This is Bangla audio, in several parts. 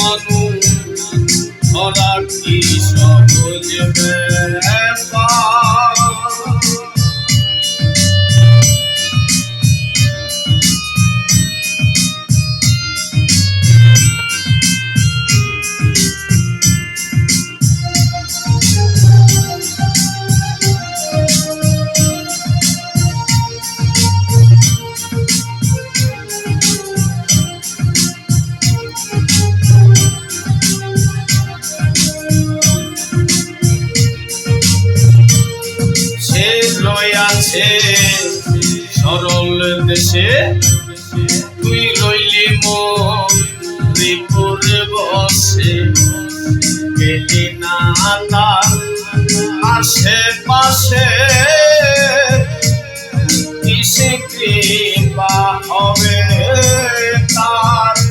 মানুষ ধরার তরল দেশে তুই রইলি মিপুর বসে। গেলি না তার আশেপাশে। কিসে কৃপা হবে তার?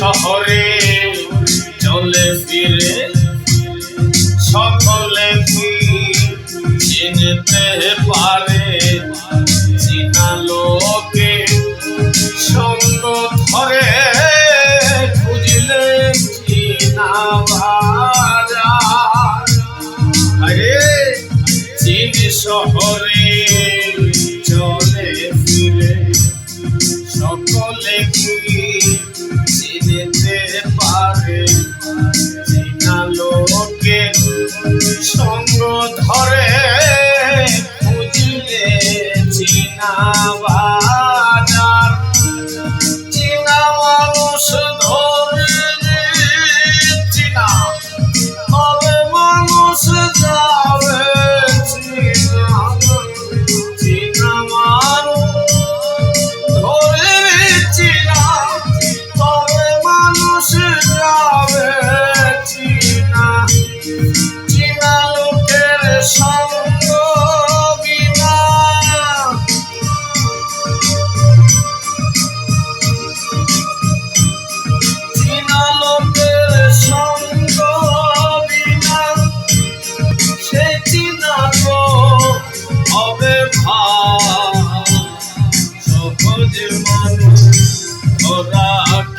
শহরে চলে ফিরে, সকলে চিনতে পারে চিনা লোকে সঙ্গ ধরে, খুঁজলে চিনা বাজার। চিনি শহরে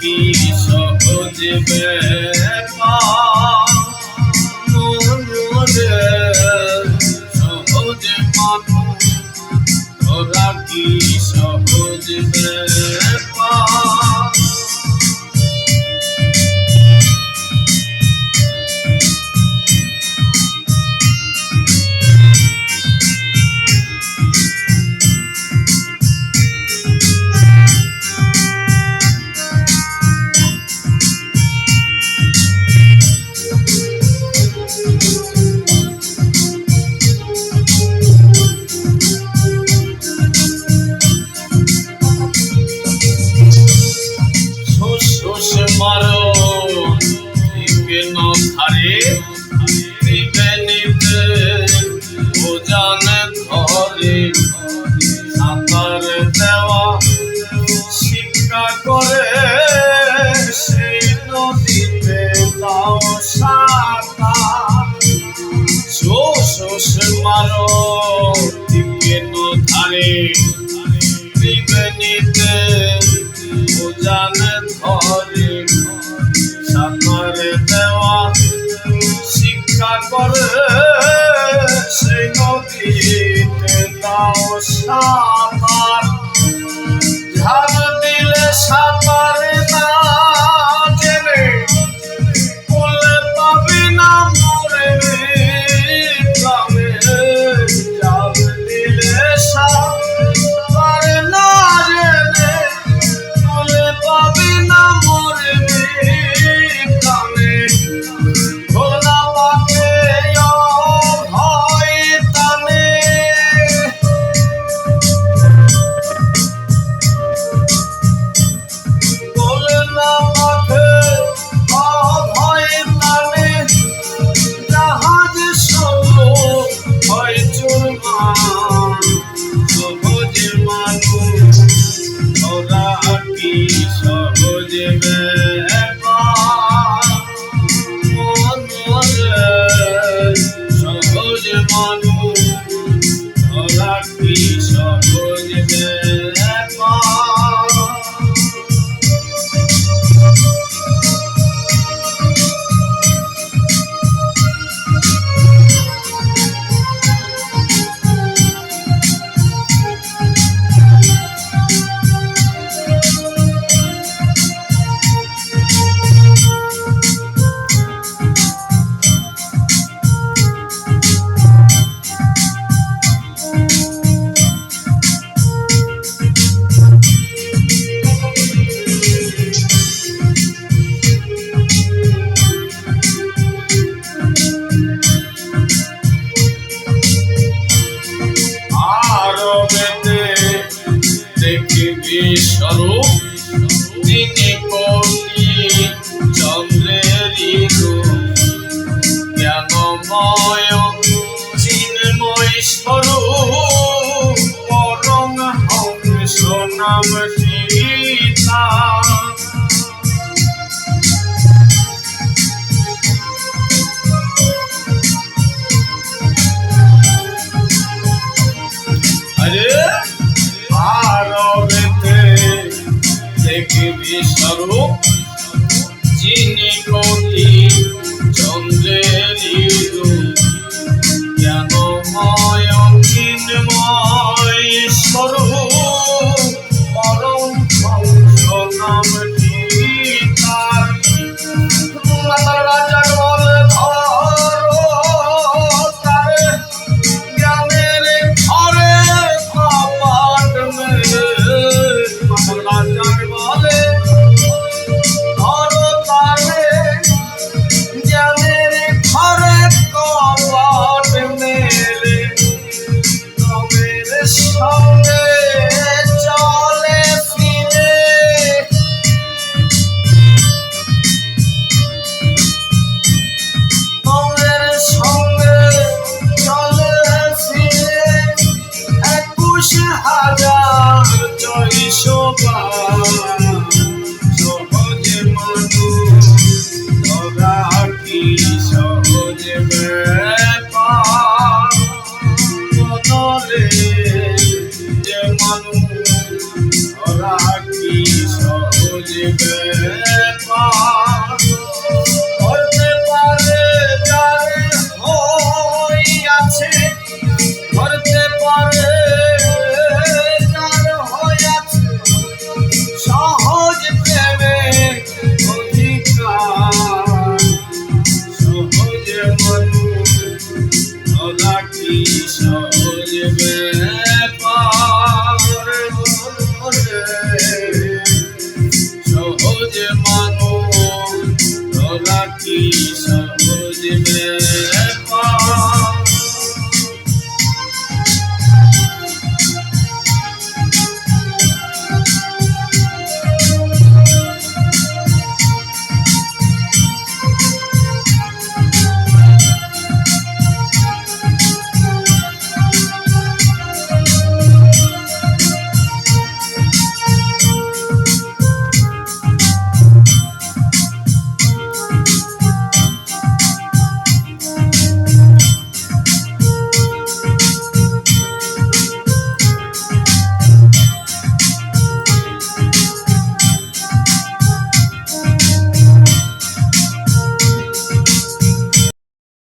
কি সহজ মনে সহজ মানুষ ওরা কি সহজ ব্যা हरे ভোজন ঘরে সাঁতার দেওয়া শিক্ষা করে সেই নদীতে দাও সাঁতার। মারো দিকে ধারে। দাও সহজে ব্যাপার স্বরূপ চিনি কোটি চন্দ্রেরই রূপ জ্ঞানময় স্বরূপ